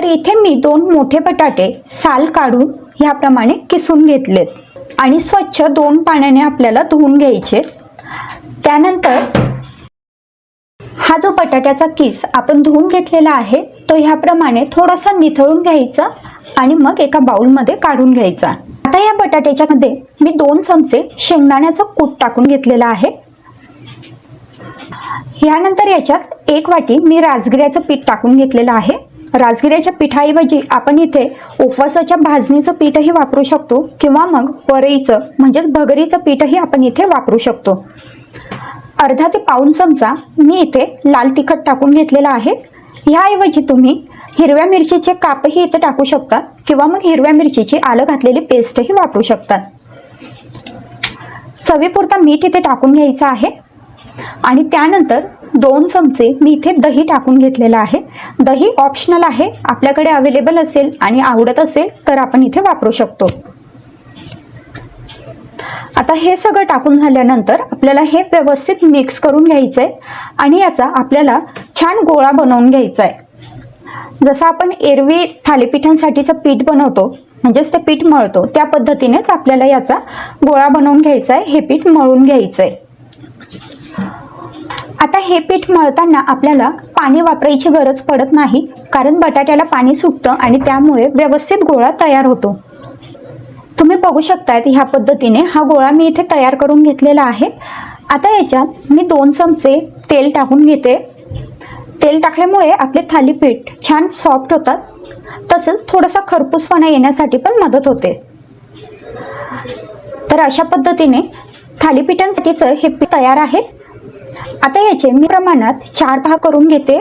तर इथे मी दोन मोठे बटाटे साल काढून ह्याप्रमाणे किसून घेतलेत. आणि स्वच्छ दोन पाण्याने आपल्याला धुवून घ्यायचे. त्यानंतर हा जो बटाट्याचा किस आपण धुवून घेतलेला आहे तो ह्याप्रमाणे थोडासा निथळून घ्यायचा आणि मग एका बाउलमध्ये काढून घ्यायचा. आता या बटाट्याच्या मध्ये मी दोन चमचे शेंगदाण्याचं कूट टाकून घेतलेला आहे. ह्यानंतर याच्यात एक वाटी मी राजगिऱ्याचं पीठ टाकून घेतलेलं आहे. राजगिऱ्याच्या पिठाऐवजी आपण इथे उपवासाच्या भाजणीचं पीठही वापरू शकतो किंवा मग वरईचं म्हणजेच भगरीचं पीठही आपण इथे वापरू शकतो. अर्धा ते पाऊन चमचा मी इथे लाल तिखट टाकून घेतलेला आहे. ह्याऐवजी तुम्ही हिरव्या मिरचीचे कापही इथे टाकू शकता किंवा मग हिरव्या मिरचीची आलं घातलेली पेस्टही वापरू शकतात चवीपुरता मीठ इथे टाकून घ्यायचं आहे. आणि त्यानंतर दोन चमचे मी इथे दही टाकून घेतलेलं आहे. दही ऑप्शनल आहे आपल्याकडे अवेलेबल असेल आणि आवडत असेल तर आपण इथे वापरू शकतो. आता हे सगळं टाकून झाल्यानंतर आपल्याला हे व्यवस्थित मिक्स करून घ्यायचं आहे आणि याचा आपल्याला छान गोळा बनवून घ्यायचा आहे जसं आपण एरवी थालीपीठांसाठीचं पीठ बनवतो म्हणजेच ते पीठ मळतो त्या पद्धतीनेच आपल्याला याचा गोळा बनवून घ्यायचा आहे हे पीठ मळून घ्यायचं आहे आता हे पीठ मळताना आपल्याला पाणी वापरायची गरज पडत नाही कारण बटाट्याला पाणी सुटतं आणि त्यामुळे व्यवस्थित गोळा तयार होतो. तुम्ही बघू शकतायत ह्या पद्धतीने हा गोळा मी इथे तयार करून घेतलेला आहे. आता याच्यात मी दोन चमचे तेल टाकून घेते. तेल टाकल्यामुळे आपले थालीपीठ छान सॉफ्ट होतात. तसंच थोडासा खरपूसपणा येण्यासाठी पण मदत होते. तर अशा पद्धतीने थालीपीठांसाठीचं हे पीठ तयार आहे. आता याचे मी प्रमाणात चार भाग करून घेते.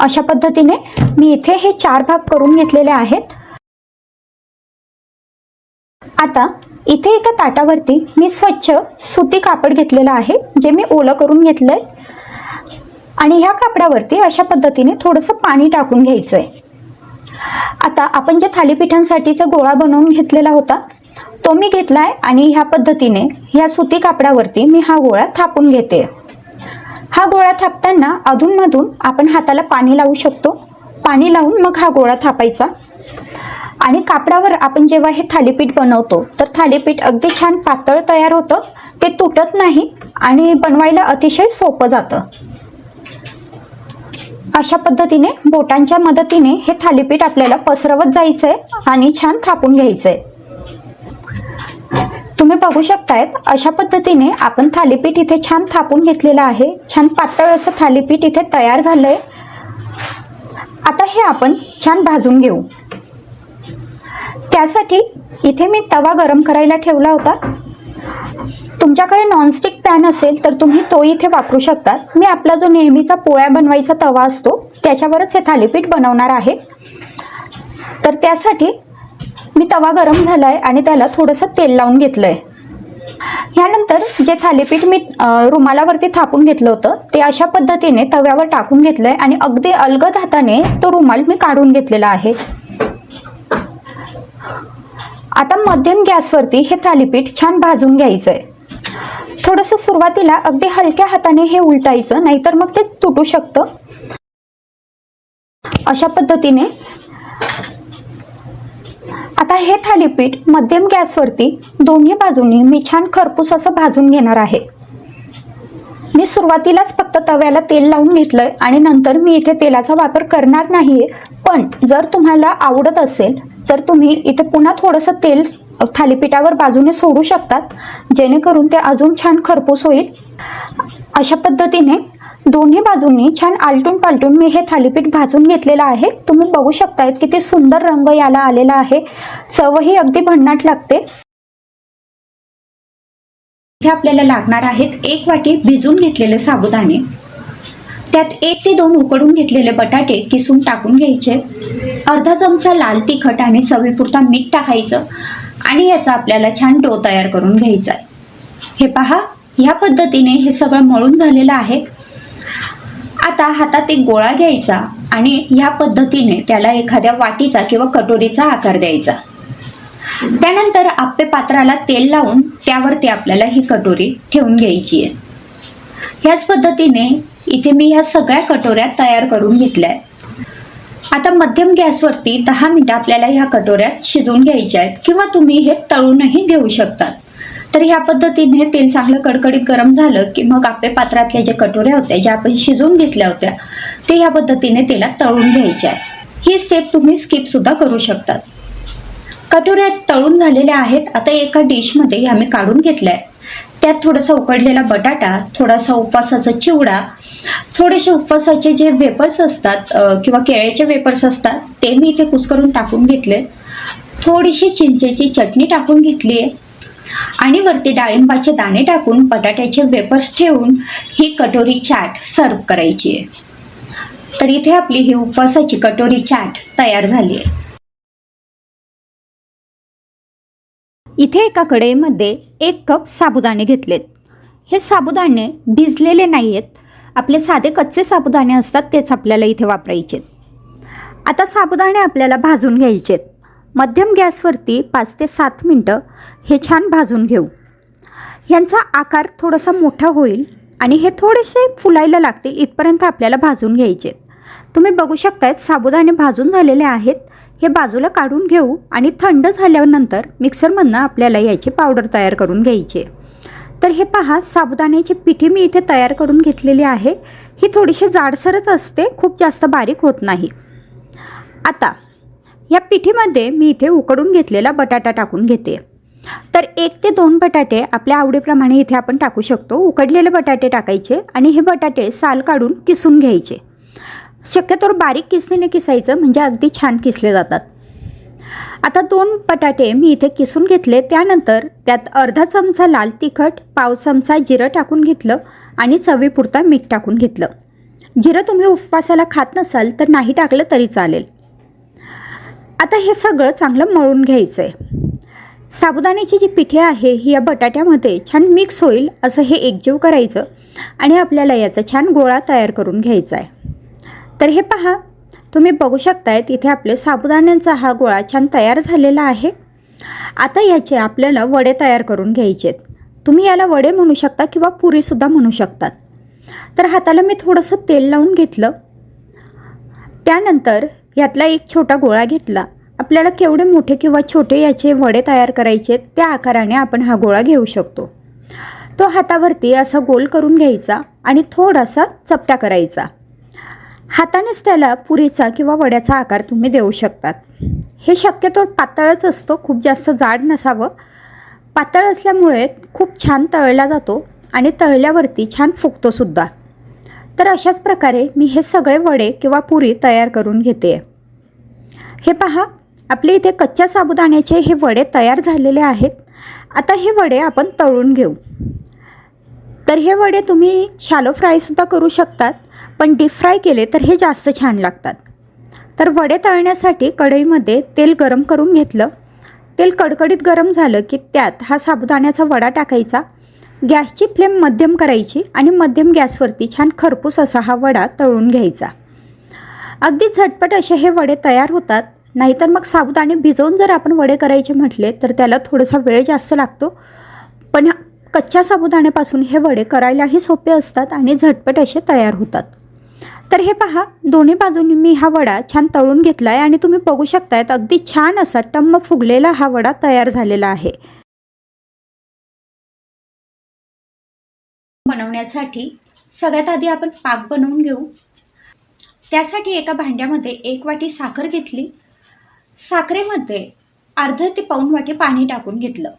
अशा पद्धतीने मी इथे हे चार भाग करून घेतलेले आहेत. आता इथे एका ताटावरती मी स्वच्छ सुती कापड घेतलेलं आहे जे मी ओलं करून घेतलंय. आणि ह्या कापडावरती अशा पद्धतीने थोडंसं पाणी टाकून घ्यायचं आहे आता आपण जे थालीपीठांसाठीचा गोळा बनवून घेतलेला होता तो मी घेतलाय आणि ह्या पद्धतीने ह्या सुती कापडावरती मी हा गोळा थापून घेते. हा गोळा थापताना अधूनमधून आपण हाताला पाणी लावू शकतो. पाणी लावून मग हा गोळा थापायचा. आणि कापडावर आपण जेव्हा हे थालीपीठ बनवतो तर थालीपीठ अगदी छान पातळ तयार होतं. ते तुटत नाही आणि बनवायला अतिशय सोपं जातं. अशा पद्धतीने बोटांच्या मदतीने हे थालीपीठ आपल्याला पसरवत जायचंय आणि छान थापून घ्यायचंय. तुम्ही बघू शकतायत अशा पद्धतीने आपण थालीपीठ इथे छान थापून घेतलेलं आहे. छान पातळ असं थालीपीठ इथे तयार झालंय. आता हे आपण छान भाजून घेऊ. त्यासाठी इथे मी तवा गरम करायला ठेवला होता. तुमच्याकडे नॉनस्टिक पॅन असेल तर तुम्ही तो इथे वापरू शकता. मी आपला जो नेहमीचा पोळ्या बनवायचा तवा असतो त्याच्यावरच हे थालीपीठ बनवणार आहे. तर त्यासाठी मी तवा गरम झाला आहे आणि त्याला थोडंसं तेल लावून घेतलं आहे ह्यानंतर जे थालीपीठ मी रुमालावरती थापून घेतलं होतं ते अशा पद्धतीने तव्यावर टाकून घेतलं आहे आणि अगदी अलगद हाताने तो रुमाल मी काढून घेतलेला आहे. आता मध्यम गॅसवरती हे थालीपीठ छान भाजून घ्यायचं आहे थोडंसं सुरुवातीला अगदी हलक्या हाताने हे उलटायचं नाहीतर मग ते तुटू शकतं. अशा पद्धतीने आता हे थालीपीठ मध्यम गॅसवरती दोन्ही बाजूनी मी छान खरपूस असं भाजून घेणार आहे. मी सुरुवातीलाच फक्त तव्याला तेल लावून घेतलंय आणि नंतर मी इथे तेलाचा वापर करणार नाहीये पण जर तुम्हाला आवडत असेल तर तुम्ही इथे पुन्हा थोडंसं तेल थालीपीठावर बाजूने सोडू शकतात जेणेकरून ते अजून छान खरपूस होईल. अशा पद्धतीने दोन्ही बाजूंनी छान आलटून पालटून मी हे थालीपीठ भाजून घेतलेलं आहे. तुम्ही बघू शकतायत किती सुंदर रंग याला आलेला आहे. चवही अगदी भन्नाट लागते. इथे आपल्याला लागणार आहेत एक वाटी भिजून घेतलेले साबुदाणे. त्यात एक ते दोन उकडून घेतलेले बटाटे किसून टाकून घ्यायचे. अर्धा चमचा लाल तिखट आणि चवीपुरता मीठ टाकायचं आणि याचा आपल्याला छान डो तयार करून घ्यायचा आहे. हे पहा ह्या पद्धतीने हे सगळं मळून झालेलं आहे. आता हातात एक गोळा घ्यायचा आणि ह्या पद्धतीने त्याला एखाद्या वाटीचा किंवा कटोरीचा आकार द्यायचा. त्यानंतर आप्पे पात्राला तेल लावून त्यावरती आपल्याला ही कटोरी ठेवून घ्यायची आहे. ह्याच पद्धतीने इथे मी ह्या सगळ्या कटोऱ्या तयार करून घेतल्या आता मध्यम गॅसवरती दहा मिनटं आपल्याला ह्या कटोऱ्यात शिजवून घ्यायच्या आहेत किंवा तुम्ही हे तळूनही घेऊ शकतात. तर ह्या पद्धतीने तेल चांगलं कडकडीत गरम झालं की मग आपे पात्रातल्या ज्या कटोऱ्या होत्या ज्या आपण शिजवून घेतल्या होत्या ते ह्या पद्धतीने तेलात तळून घ्यायच्या आहे ही स्टेप तुम्ही स्किप सुद्धा करू शकतात. कटोऱ्या तळून झालेल्या आहेत. आता एका डिशमध्ये ह्या मी काढून घेतल्या आहेत. त्यात थोडासा उकडलेला बटाटा थोडासा उपवासाचा चिवडा थोडेसे उपवासाचे जे वेपर्स असतात किंवा केळ्याचे वेपर्स असतात ते मी इथे कुस्करून टाकून घेतले थोडीशी चिंचेची चटणी टाकून घेतली आहे. आणि वरती डाळिंबाचे दाणे टाकून बटाट्याचे वेपर्स ठेवून ही कटोरी चाट सर्व करायची आहे. तर इथे आपली ही उपवासाची कटोरी चाट तयार झाली आहे. इथे एका कढईमध्ये एक कप साबुदाणे घेतलेत. हे साबुदाणे भिजलेले नाही आहेत आपले साधे कच्चे साबुदाणे असतात तेच आपल्याला इथे वापरायचे आता साबुदाणे आपल्याला भाजून घ्यायचेत. मध्यम गॅसवरती पाच ते सात मिनटं हे छान भाजून घेऊ. ह्यांचा आकार थोडासा मोठा होईल आणि हे थोडेसे फुलायला लागतील इथपर्यंत आपल्याला भाजून घ्यायचे. तुम्ही बघू शकतायत साबुदाणे भाजून झालेले आहेत. हे बाजूला काढून घेऊ आणि थंड झाल्यानंतर मिक्सरमधनं आपल्याला याची पावडर तयार करून घ्यायची. तर हे पहा साबुदाण्याची पिठी मी इथे तयार करून घेतलेली आहे. ही थोडीशी जाडसरच असते खूप जास्त बारीक होत नाही. आता या पिठीमध्ये मी इथे उकडून घेतलेला बटाटा टाकून घेते. तर एक ते दोन बटाटे आपल्या आवडीप्रमाणे इथे आपण टाकू शकतो. उकडलेले बटाटे टाकायचे आणि हे बटाटे साल काढून किसून घ्यायचे. शक्यतोवर बारीक किसणीने किसायचं म्हणजे अगदी छान किसले जातात. आता दोन बटाटे मी इथे किसून घेतले. त्यानंतर त्यात अर्धा चमचा लाल तिखट पाव चमचा जिरं टाकून घेतलं आणि चवीपुरता मीठ टाकून घेतलं. जिरं तुम्ही उपवासाला खात नसाल तर नाही टाकलं तरी चालेल. आता हे सगळं चांगलं मळून घ्यायचं आहे साबुदाण्याची जी पिठे आहे ही या बटाट्यामध्ये छान मिक्स होईल असं हे एकजीव करायचं आणि आपल्याला याचा छान गोळा तयार करून घ्यायचा आहे तर हे पहा तुम्ही बघू शकताय इथे आपले साबुदाण्यांचा हा गोळा छान तयार झालेला आहे. आता याचे आपल्याला वडे तयार करून घ्यायचे आहेत तुम्ही याला वडे म्हणू शकता किंवा पुरीसुद्धा म्हणू शकतात. तर हाताला मी थोडंसं तेल लावून घेतलं. त्यानंतर यातला एक छोटा गोळा घेतला. आपल्याला केवढे मोठे किंवा छोटे याचे वडे तयार करायचे त्या आकाराने आपण हा गोळा घेऊ शकतो. तो हातावरती असा गोल करून घ्यायचा आणि थोडासा चपटा करायचा. हातानेच त्याला पुरीचा किंवा वड्याचा आकार तुम्ही देऊ शकतात. हे शक्यतो पातळच असतो खूप जास्त जाड नसावं. पातळ असल्यामुळे खूप छान तळला जातो आणि तळल्यावरती छान फुगतोसुद्धा तर अशाच प्रकारे मी हे सगळे वडे किंवा पुरी तयार करून घेते. हे पहा आपले इथे कच्च्या साबुदाण्याचे हे वडे तयार झालेले आहेत. आता हे वडे आपण तळून घेऊ. तर हे वडे तुम्ही शालो फ्रायसुद्धा करू शकतात पण डीप फ्राय केले तर हे जास्त छान लागतात. तर वडे तळण्यासाठी कढईमध्ये तेल गरम करून घेतलं. तेल कडकडीत गरम झालं की त्यात हा साबुदाण्याचा वडा टाकायचा. गॅसची फ्लेम मध्यम करायची आणि मध्यम गॅसवरती छान खरपूस असा हा वडा तळून घ्यायचा. अगदी झटपट असे हे वडे तयार होतात. नाहीतर मग साबुदाणे भिजवून जर आपण वडे करायचे म्हटले तर त्याला थोडासा वेळ जास्त लागतो. पण कच्च्या साबुदाण्यापासून हे वडे करायलाही सोपे असतात आणि झटपट असे तयार होतात. तर हे पहा दोन्ही बाजूंनी मी हा वडा छान तळून घेतला आहे आणि तुम्ही बघू शकतायत अगदी छान असा टम्म फुगलेला हा वडा तयार झालेला आहे. बनवण्यासाठी सगळ्यात आधी आपण पाक बनवून घेऊ. त्यासाठी एका भांड्यामध्ये एक वाटी साखर घेतली. साखरेमध्ये अर्ध ते पाऊण वाटी पाणी टाकून घेतलं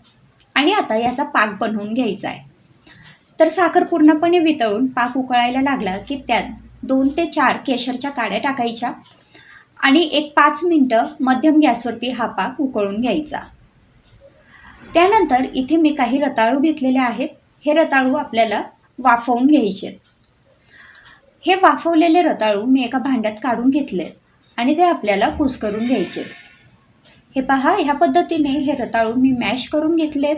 आणि आता याचा पाक बनवून घ्यायचा आहे. तर साखर पूर्णपणे वितळून पाक उकळायला लागला की त्यात दोन ते चार केशरच्या काड्या टाकायच्या आणि एक पाच मिनटं मध्यम गॅसवरती हा पाक उकळून घ्यायचा. त्यानंतर इथे मी काही रताळू घेतलेले आहेत. हे रताळू आपल्याला वाफवून घ्यायचे. हे वाफवलेले रताळू मी एका भांड्यात काढून घेतले आणि ते आपल्याला कुस्करून घ्यायचे. हे पहा ह्या पद्धतीने हे रताळू मी मॅश करून घेतलेत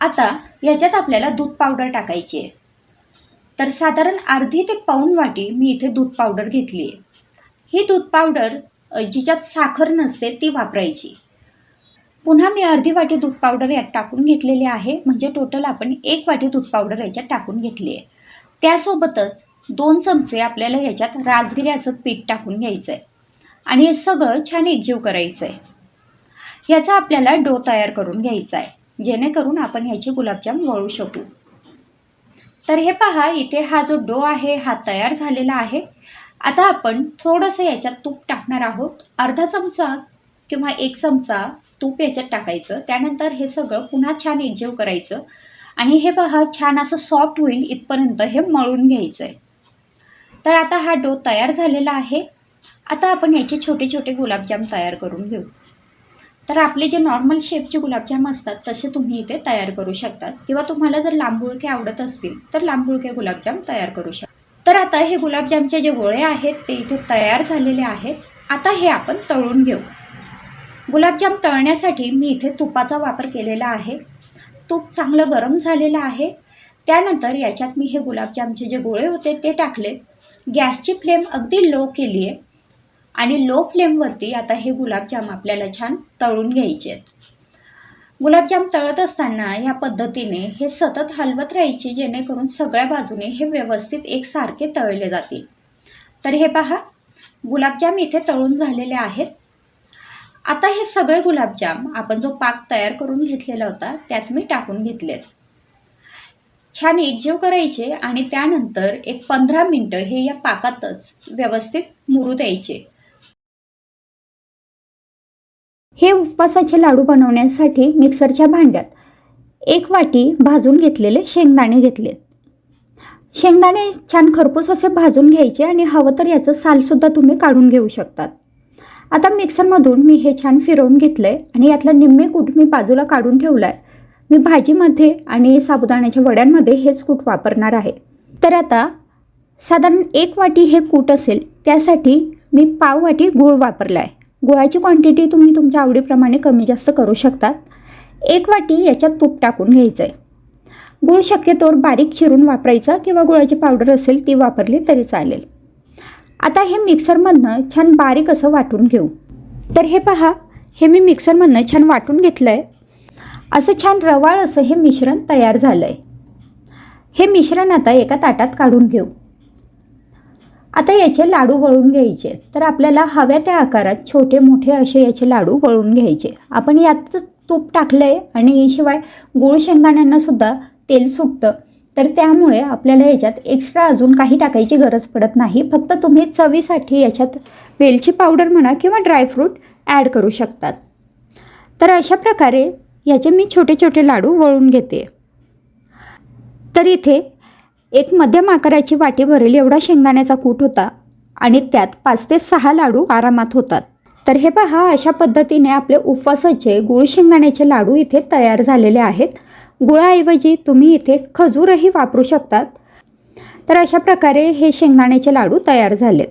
आता याच्यात आपल्याला दूध पावडर टाकायची आहे. तर साधारण अर्धी ते पाऊण वाटी मी इथे दूध पावडर घेतली आहे. ही दूध पावडर जिच्यात साखर नसते ती वापरायची. पुन्हा मी अर्धी वाटी दूध पावडर यात टाकून घेतलेली आहे. म्हणजे टोटल आपण एक वाटी दूध पावडर याच्यात टाकून घेतली आहे त्यासोबतच दोन चमचे आपल्याला याच्यात राजगिऱ्याचं पीठ टाकून घ्यायचं आहे आणि हे सगळं छान एकजीव करायचं आहे ह्याचा आपल्याला डो तयार करून घ्यायचा आहे जेणेकरून आपण ह्याचे गुलाबजाम वळू शकू. तर हे पहा इथे हा जो डो आहे हा तयार झालेला आहे. आता आपण थोडंसं याच्यात तूप टाकणार आहोत. अर्धा चमचा किंवा एक चमचा तूप याच्यात टाकायचं. त्यानंतर हे सगळं पुन्हा छान एकजीव करायचं. आणि हे पहा छान असं सॉफ्ट होईल इथपर्यंत हे मळून घ्यायचं आहे तर आता हा डो तयार झालेला आहे. आता आपण याचे छोटे छोटे गुलाबजाम तयार करून घेऊ. तर आपले जे नॉर्मल शेपचे गुलाबजाम असतात तसे तुम्ही इथे तयार करू शकतात. किंवा तुम्हाला जर लांबुळके आवडत असतील तर लांबुळके गुलाबजाम तयार करू शकता. तर आता हे गुलाबजामचे जे गोळे आहेत ते इथे तयार झालेले आहेत. आता हे आपण तळून घेऊ. गुलाबजाम तळण्यासाठी मी इथे तुपाचा वापर केलेला आहे. तूप चांगलं गरम झालेलं आहे. त्यानंतर याच्यात मी हे गुलाबजामचे जे गोळे होते ते टाकले. गॅसची फ्लेम अगदी लो केली आहे आणि लो फ्लेमवरती आता हे गुलाबजाम आपल्याला छान तळून घ्यायचे आहेत गुलाबजाम तळत असताना या पद्धतीने हे सतत हलवत राहायचे जेणेकरून सगळ्या बाजूने हे व्यवस्थित एकसारखे तळले जातील. तर हे पहा गुलाबजाम इथे तळून झालेले आहेत. आता हे सगळे गुलाबजाम आपण जो पाक तयार करून घेतलेला होता त्यात मी टाकून घेतलेत. छान एकजीव करायचे आणि त्यानंतर एक पंधरा मिनटं हे या पाकातच व्यवस्थित मुरू द्यायचे. हे उपवासाचे लाडू बनवण्यासाठी मिक्सरच्या भांड्यात एक वाटी भाजून घेतलेले शेंगदाणे घेतले शेंगदाणे छान खरपूस असे भाजून घ्यायचे आणि हवं तर याचं सालसुद्धा तुम्ही काढून घेऊ शकतात. आता मिक्सरमधून मी हे छान फिरवून घेतलं आहे आणि यातलं निम्मे कूट मी बाजूला काढून ठेवलं आहे मी भाजीमध्ये आणि साबुदाण्याच्या वड्यांमध्ये हेच कूट वापरणार आहे. तर आता साधारण एक वाटी हे कूट असेल त्यासाठी मी पाव वाटी गूळ वापरला आहे गुळाची क्वांटिटी तुम्ही तुमच्या आवडीप्रमाणे कमी जास्त करू शकतात. एक वाटी याच्यात तूप टाकून घ्यायचं आहे गूळ शक्यतोवर बारीक चिरून वापरायचा किंवा गुळाची पावडर असेल ती वापरली तरी चालेल. आता हे मिक्सरमधनं छान बारीक असं वाटून घेऊ. तर हे पहा हे मी मिक्सरमधनं छान वाटून घेतलं आहे असं छान रवाळ असं हे मिश्रण तयार झालं आहे हे मिश्रण आता एका ताटात काढून घेऊ. आता याचे लाडू वळून घ्यायचे. तर आपल्याला हव्या त्या आकारात छोटे मोठे असे याचे लाडू वळून घ्यायचे. आपण यात तूप टाकलं आहे आणि शिवाय गूळ शेंगदाण्यांनासुद्धा तेल सुटतं. तर त्यामुळे आपल्याला याच्यात एक्स्ट्रा अजून काही टाकायची गरज पडत नाही. फक्त तुम्ही चवीसाठी याच्यात वेलची पावडर म्हणा किंवा ड्रायफ्रूट ॲड करू शकतात. तर अशा प्रकारे याचे मी छोटे छोटे लाडू वळून घेते. तर इथे एक मध्यम आकाराची वाटी भरेल एवढा शेंगदाण्याचा कूट होता आणि त्यात पाच ते सहा लाडू आरामात होतात. तर हे पहा अशा पद्धतीने आपले उपवासाचे गुळ शेंगदाण्याचे लाडू इथे तयार झालेले आहेत. गुळाऐवजी तुम्ही इथे खजूरही वापरू शकतात. तर अशा प्रकारे हे शेंगदाण्याचे लाडू तयार झालेत.